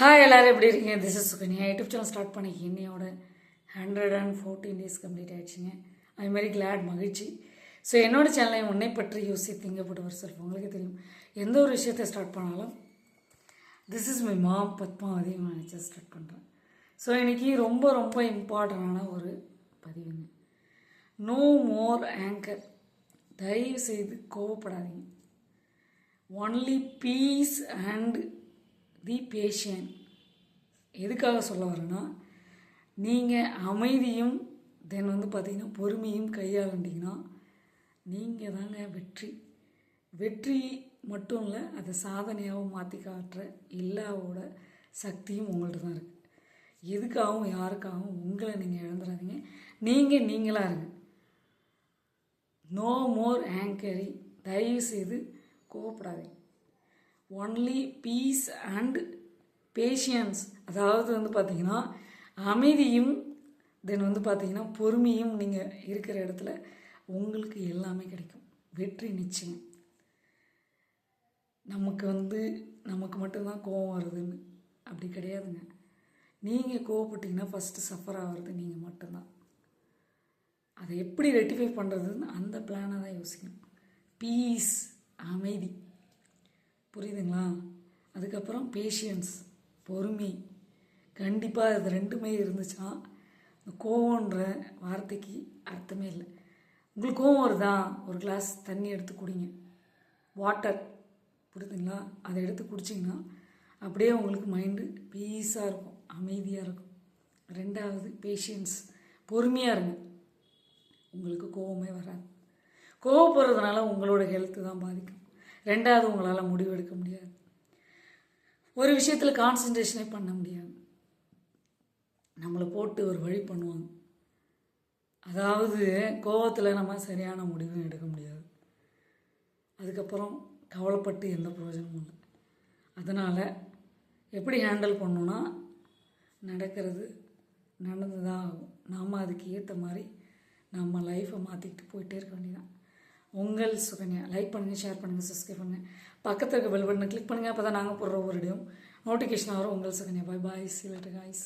Hi எல்லோரும் எப்படி இருக்கீங்க? This is Sukanya YouTube channel start பண்ணி இன்னையோட hundred and fourteen days complete ஆயிடுச்சுங்க. ஐ வெரி கிளாட் மகிழ்ச்சி. ஸோ என்னோடய சேனலை உன்னை பற்றி யோசி திங்கப்பட்டு வர செல்ஃப் உங்களுக்கு தெரியும். எந்த ஒரு விஷயத்தை ஸ்டார்ட் பண்ணாலும் this is my mom Padmavathi நினச்சி ஸ்டார்ட் பண்ணுறேன் ஸோ இன்றைக்கி ரொம்ப ரொம்ப இம்பார்ட்டண்டான ஒரு பதிவுங்க. நோ மோர் ஆங்கர் தயவு செய்து கோவப்படாதீங்க. Only peace and the passion எதுக்காக சொல்ல வரேன்னா நீங்கள் அமைதியும் தென் வந்து பார்த்திங்கன்னா பொறுமையும் கையாளுண்டிங்கன்னா நீங்கள் தாங்க வெற்றி. வெற்றி மட்டும் இல்லை அதை சாதனையாகவும் மாற்றி காட்டுற எல்லாவோட சக்தியும் உங்கள்கிட்ட தான் இருக்குது எதுக்காகவும் யாருக்காகவும் உங்களை நீங்கள் இழந்துடாதீங்க. நீங்கள் நீங்களாக இருங்க. நோ மோர் ஆங்கரி தயவு செய்து கோவப்படாதீங்க. ஒன்லி பீஸ் அண்ட் பேஷியன்ஸ் அதாவது வந்து பார்த்தீங்கன்னா அமைதியும் தென் வந்து பார்த்தீங்கன்னா பொறுமையும் நீங்கள் இருக்கிற இடத்துல உங்களுக்கு எல்லாமே கிடைக்கும். வெற்றி நிச்சயம். நமக்கு வந்து நமக்கு மட்டும்தான் கோவம் வருதுன்னு அப்படி கிடையாதுங்க. நீங்கள் கோவப்பட்டிங்கன்னா ஃபஸ்ட்டு சஃபர் ஆகிறது நீங்கள் மட்டும்தான். அதை எப்படி ரெட்டிஃபை பண்ணுறதுன்னு அந்த பிளானை தான் யோசிக்கணும். பீஸ் அமைதி. புரியுதுங்களா? அதுக்கப்புறம் பேஷியன்ஸ் பொறுமை. கண்டிப்பாக இது ரெண்டுமே இருந்துச்சுன்னா இந்த கோவன்ற வார்த்தைக்கு அர்த்தமே இல்லை. உங்களுக்கு கோவம் வருதா? ஒரு கிளாஸ் தண்ணி எடுத்து குடிங்க. வாட்டர் புரியுதுங்களா? அதை எடுத்து குடிச்சிங்கன்னா அப்படியே உங்களுக்கு மைண்டு பீஸாக இருக்கும் அமைதியாக இருக்கும். ரெண்டாவது பேஷியன்ஸ் பொறுமையாக இருங்க. உங்களுக்கு கோவமே வராது. கோவப்படுறதுனால உங்களோட ஹெல்த்து தான் பாதிக்கும். ரெண்டாவது உங்களால் முடிவெடுக்க முடியாது. ஒரு விஷயத்தில் கான்சன்ட்ரேஷனே பண்ண முடியாது. நம்மளை போட்டு ஒரு வழி பண்ணுவாங்க. அதாவது கோவத்தில் நம்ம சரியான முடிவும் எடுக்க முடியாது. அதுக்கப்புறம் கவலைப்பட்டு எந்த பிரயோஜனமும் இல்லை. அதனால் எப்படி ஹேண்டில் பண்ணணுன்னா நடக்கிறது நடந்து தான் ஆகும். நாம் அதுக்கு ஏற்ற மாதிரி நம்ம லைஃப்பை மாற்றிக்கிட்டு போயிட்டே இருக்கோம் உங்கள் சுகன்யா லைக் பண்ணுங்கள் ஷேர் பண்ணுங்கள் சப்ஸ்கிரைப் பண்ணுங்கள் பக்கத்தில் இருக்க பெல் பட்டனை கிளிக் பண்ணுங்கள் அப்போ தான் நாங்கள் போடுற ஒரு இடையும் நோட்டிஃபிகேஷன் வரும். உங்கள் சுகன்யா பாய் பாய் சிலட்டு காய்ஸ்